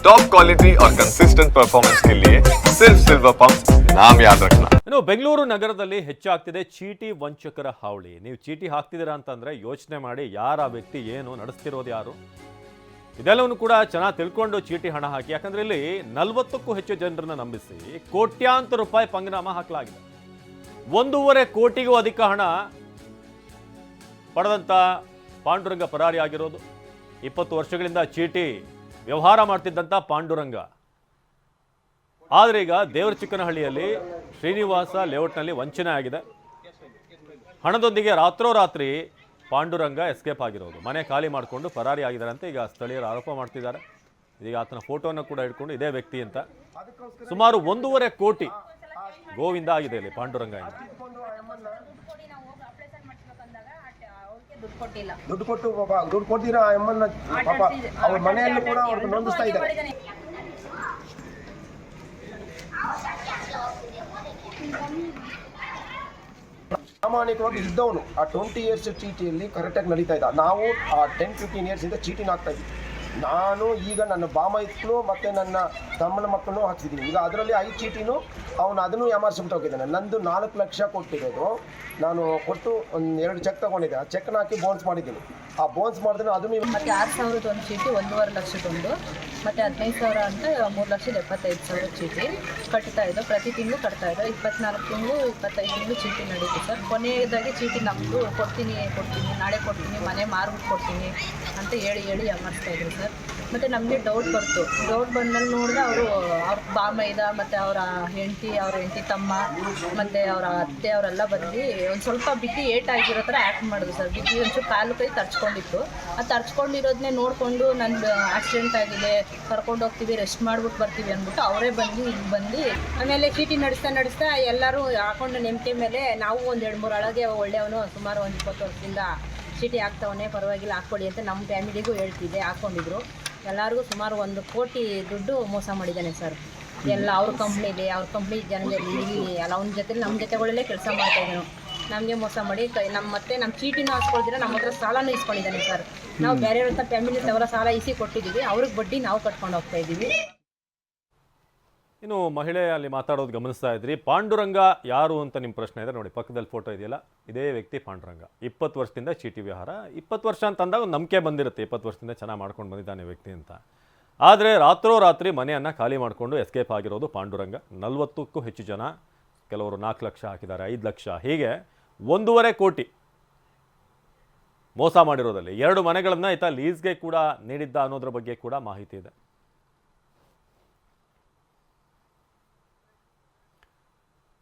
Top quality और consistent performance के लिए सिर्फ सिल्वर पंप नाम याद रखना ಇನ್ನು ಬೆಂಗಳೂರು ನಗರದಲ್ಲಿ ಹೆಚ್ಚಾಗ್ತಿದೆ ಚೀಟಿ ವಂಚಕರ ಹಾವಳಿ ನೀವು ಚೀಟಿ ಹಾಕ್ತಿದ್ದೀರಾ ಅಂತಂದ್ರೆ ಯೋಚನೆ ಮಾಡಿ ಯಾರ ಆ ವ್ಯಕ್ತಿ ಏನು ನಡೆಸ್ತಿರೋದು ಯಾರು ಇದೆಲ್ಲವನ್ನು ಕೂಡ ಚೆನ್ನಾಗಿ ತಿಳ್ಕೊಂಡು ಚೀಟಿ ಹಣ ಹಾಕಿ ಯಾಕಂದ್ರೆ ಇಲ್ಲಿ ನಲವತ್ತಕ್ಕೂ ಹೆಚ್ಚು ಜನರನ್ನ ನಂಬಿಸಿ ಕೋಟ್ಯಾಂತರ ರೂಪಾಯಿ ಪಂಗನಾಮ ಹಾಕಲಾಗಿದೆ ಒಂದೂವರೆ ಕೋಟಿಗೂ ಅಧಿಕ ಹಣ ಪಡೆದಂತ ಪಾಂಡುರಂಗ ಪರಾರಿ ಆಗಿರೋದು ಇಪ್ಪತ್ತು ವರ್ಷಗಳಿಂದ ಚೀಟಿ ವ್ಯವಹಾರ ಮಾಡ್ತಿದ್ದಂಥ ಪಾಂಡುರಂಗ. ಆದರೆ ಈಗ ದೇವರ ಚಿಕ್ಕನಹಳ್ಳಿಯಲ್ಲಿ ಶ್ರೀನಿವಾಸ ಲೇಔಟ್ನಲ್ಲಿ ವಂಚನೆ ಆಗಿದೆ. ಹಣದೊಂದಿಗೆ ರಾತ್ರೋರಾತ್ರಿ ಪಾಂಡುರಂಗ ಎಸ್ಕೇಪ್ ಆಗಿರೋದು. ಮನೆ ಖಾಲಿ ಮಾಡಿಕೊಂಡು ಪರಾರಿ ಆಗಿದ್ದಾರೆ ಅಂತ ಈಗ ಸ್ಥಳೀಯರು ಆರೋಪ ಮಾಡ್ತಿದ್ದಾರೆ. ಈಗ ಆತನ ಫೋಟೋನ ಕೂಡ ಇಟ್ಕೊಂಡು ಇದೇ ವ್ಯಕ್ತಿ ಅಂತ. ಸುಮಾರು ಒಂದೂವರೆ ಕೋಟಿ ಗೋವಿಂದ ಆಗಿದೆ ಇಲ್ಲಿ ಪಾಂಡುರಂಗ ಇಂದ. ಕೊಡಿ ನಾವು ಹೋಗಿ ಅಪ್ಲಿಕೇಶನ್ ಮಾಡಿಸ್ಬೇಕಂದಾಗ ಅವ್ರಿಗೆ ದುಡ್ಡು ಕೊಟ್ಟು ಪಾಪ ದುಡ್ಡು ಕೊಡ್ತೀರಾ ಎಮ್ಮನ್ನ ಪಾಪ ಅವ್ರ ಮನೆಯಲ್ಲೂ ಕೂಡ ಅವ್ರಿಗೆ ನೊಂದಿಸ್ತಾ ಇದ್ದಾರೆ. ಪ್ರಾಮಾಣಿಕವಾಗಿ ಇದ್ದವನು ಆ ಟ್ವೆಂಟಿ ಇಯರ್ಸ್ ಚೀಟಿಯಲ್ಲಿ ಕರೆಕ್ಟಾಗಿ ನಡೀತಾ ಇದ್ದ. ನಾವು ಆ ಟೆನ್ ಫಿಫ್ಟೀನ್ ಇಂದ ಚೀಟಿನ ಆಗ್ತಾ ಇದ್ವಿ. ನಾನು ಈಗ ನನ್ನ ಬಾಮೈತ್ನು ಮತ್ತು ನನ್ನ ತಮ್ಮನ ಮಕ್ಕಳನ್ನು ಹಾಕ್ಸಿದ್ದೀನಿ. ಈಗ ಅದರಲ್ಲಿ ಐದು ಚೀಟಿನೂ ಅವನು ಅದನ್ನು ಯಾಮಾರಿಸ್ಬಿಟ್ಟು ಹೋಗಿದ್ದಾನೆ. ನಂದು ನಾಲ್ಕು ಲಕ್ಷ ಕೊಟ್ಟಿರೋದು. ನಾನು ಕೊಟ್ಟು ಒಂದು ಎರಡು ಚೆಕ್ ತಗೊಂಡಿದ್ದೆ. ಆ ಚೆಕ್ನ ಹಾಕಿ ಬೌನ್ಸ್ ಮಾಡಿದ್ದೀನಿ. ಆ ಬೋನ್ಸ್ ಮಾಡಿದ್ರೆ ಅದು ನೀವು ಮತ್ತೆ ಆರು ಸಾವಿರದ ಒಂದು ಚೀಟಿ, ಒಂದೂವರೆ ಲಕ್ಷದೊಂದು ಮತ್ತೆ ಹದಿನೈದು ಸಾವಿರ ಅಂತ ಮೂರು ಲಕ್ಷದ ಎಪ್ಪತ್ತೈದು ಸಾವಿರ ಚೀಟಿ ಕಟ್ತಾ ಇದ್ದೋ, ಪ್ರತಿ ತಿಂಗಳು ಕಟ್ತಾ ಇದ್ದೋ, ಇಪ್ಪತ್ನಾಲ್ಕು ತಿಂಗಳು, ಇಪ್ಪತ್ತೈದು ತಿಂಗಳು ಚೀಟಿ ನಡೀತು ಸರ್. ಕೊನೆಯದಾಗಿ ಚೀಟಿ ನಮ್ಮದು ಕೊಡ್ತೀನಿ ಕೊಡ್ತೀನಿ, ನಾಳೆ ಕೊಡ್ತೀನಿ, ಮನೆ ಮಾರ್ಬಿಟ್ಟು ಕೊಡ್ತೀನಿ ಅಂತ ಹೇಳಿ ಹೇಳಿ ಅಮರ್ಸ್ತಾ ಇದ್ರು ಸರ್. ಮತ್ತು ನಮಗೆ ಡೌಟ್ ಬಂತು ಡೌಟ್ ಬಂದಮೇಲೆ ನೋಡಿದ್ರೆ ಅವರು ಅವ್ರ ಬಾಮೈದ ಮತ್ತು ಅವರ ಹೆಂಡತಿ, ಅವ್ರ ಹೆಂಡತಿ ತಮ್ಮ, ಮತ್ತು ಅವರ ಅತ್ತೆ, ಅವರೆಲ್ಲ ಬಂದು ಒಂದು ಸ್ವಲ್ಪ ಏಟ್ ಆಗಿರೋ ಥರ ಆ್ಯಕ್ಟ್ ಮಾಡಿದ್ರು ಸರ್. ಬಿದ್ದು ಒಂಚೂರು ಕಾಲು ಕೈ ಆ ತರ್ಚ್ಕೊಂಡಿರೋದನ್ನೇ ನೋಡಿಕೊಂಡು ನಂದು ಆಕ್ಸಿಡೆಂಟ್ ಆಗಿದೆ, ಕರ್ಕೊಂಡು ಹೋಗ್ತೀವಿ ರೆಸ್ಟ್ ಮಾಡ್ಬಿಟ್ಟು ಬರ್ತೀವಿ ಅಂದ್ಬಿಟ್ಟು ಅವರೇ ಬಂದು ಇಲ್ಲಿ ಬಂದು ಆಮೇಲೆ ಚೀಟಿ ನಡೆಸ್ತಾ ನಡೆಸ್ತಾ ಎಲ್ಲರೂ ಹಾಕೊಂಡು ನೆಮ್ಮದಿ ಮೇಲೆ ನಾವು ಒಂದು ಎರಡು ಮೂರು ಅಳಗೆ ಒಳ್ಳೆಯವನು, ಸುಮಾರು ಒಂದು ಇಪ್ಪತ್ತು ವರ್ಷದಿಂದ ಚೀಟಿ ಹಾಕ್ತವನೆ, ಪರವಾಗಿಲ್ಲ ಹಾಕ್ಕೊಡಿ ಅಂತ ನಮ್ಮ ಫ್ಯಾಮಿಲಿಗೂ ಹೇಳ್ತಿದ್ದೆ, ಹಾಕ್ಕೊಂಡಿದ್ರು. ಎಲ್ಲರಿಗೂ ಸುಮಾರು ಒಂದು ಕೋಟಿ ದುಡ್ಡು ಮೋಸ ಮಾಡಿದ್ದಾನೆ ಸರ್. ಎಲ್ಲ ಅವ್ರ ಕಂಪ್ನಿಲಿ ಅವ್ರ ಕಂಪ್ನಿ ಜನ ಇಲ್ಲಿ ಅವ್ನ ಜೊತೆ ನಮ್ಮ ಜೊತೆಗಳಲ್ಲೇ ಕೆಲಸ ಮಾಡ್ತಾ ಇದ್ದಾನು. ನಮಗೆ ಮೋಸ ಮಾಡಿ ನಮ್ಮ ಮತ್ತೆ ನಮ್ಮ ಚೀಟಿನೂ ಹಾಕ್ಕೊಳ್ದಿರ ನಮ್ಮ ಹತ್ರ ಸಾಲನೂ ಇಸ್ಕೊಂಡಿದ್ದಾನೆ ಸರ್. ನಾವು ಬೇರೆ ಹತ್ರ ಫ್ಯಾಮಿಲಿ ಅವರ ಸಾಲ ಇಸಿ ಕೊಟ್ಟಿದ್ದೀವಿ. ಅವ್ರಿಗೆ ಬಡ್ಡಿ ನಾವು ಕಟ್ಕೊಂಡು ಹೋಗ್ತಾ ಇದ್ದೀವಿ. ಇನ್ನು ಮಹಿಳೆ ಅಲ್ಲಿ ಮಾತಾಡೋದು ಗಮನಿಸ್ತಾ ಇದ್ರಿ. ಪಾಂಡುರಂಗ ಯಾರು ಅಂತ ನಿಮ್ಮ ಪ್ರಶ್ನೆ ಇದೆ. ನೋಡಿ, ಪಕ್ಕದಲ್ಲಿ ಫೋಟೋ ಇದೆಯಲ್ಲ? ಇದೇ ವ್ಯಕ್ತಿ ಪಾಂಡುರಂಗ. ಇಪ್ಪತ್ತು ವರ್ಷದಿಂದ ಚೀಟಿ ವ್ಯವಹಾರ. ಇಪ್ಪತ್ತು ವರ್ಷ ಅಂತಂದಾಗ ಒಂದು ನಂಬಿಕೆ ಬಂದಿರುತ್ತೆ. ಇಪ್ಪತ್ತು ವರ್ಷದಿಂದ ಚೆನ್ನಾಗಿ ಮಾಡ್ಕೊಂಡು ಬಂದಿದ್ದಾನೆ ವ್ಯಕ್ತಿ ಅಂತ. ಆದರೆ ರಾತ್ರೋರಾತ್ರಿ ಮನೆಯನ್ನು ಖಾಲಿ ಮಾಡಿಕೊಂಡು ಎಸ್ಕೇಪ್ ಆಗಿರೋದು ಪಾಂಡುರಂಗ. ನಲವತ್ತಕ್ಕೂ ಹೆಚ್ಚು ಜನ ಕೆಲವರು ನಾಲ್ಕು ಲಕ್ಷ ಹಾಕಿದ್ದಾರೆ, ಐದು ಲಕ್ಷ. ಹೀಗೆ ಒಂದೂವರೆ ಕೋಟಿ ಮೋಸ ಮಾಡಿರೋದಲ್ಲಿ. ಎರಡು ಮನೆಗಳನ್ನು ಈತ ಲೀಸ್ಗೆ ಕೂಡ ನೀಡಿದ್ದ ಅನ್ನೋದ್ರ ಬಗ್ಗೆ ಕೂಡ ಮಾಹಿತಿ ಇದೆ.